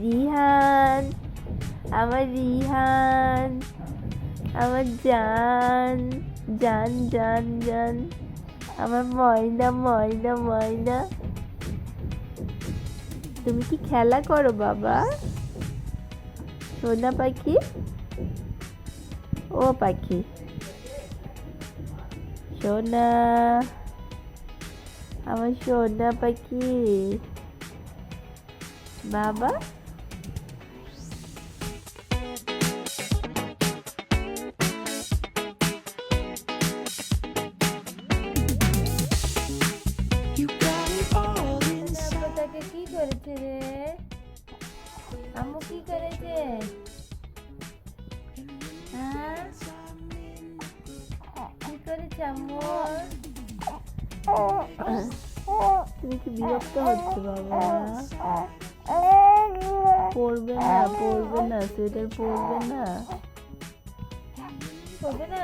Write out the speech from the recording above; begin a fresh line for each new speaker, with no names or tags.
রিহান আমার রিহান আমার জান জান জান জান, আমার ময়না ময়না ময়না। তুমি কি খেলা করো বাবা? সোনা পাখি? ও পাখি। সোনা, আমার সোনা পাখি। বাবা? করেছে রে আম্মু কি করেছে? হ্যাঁ? কি করেছে আম্মু? তুমি কি বিরক্ত হচ্ছে বাবা? পড়বে না পড়বে না সোয়েটার পরবে না। পড়বে না?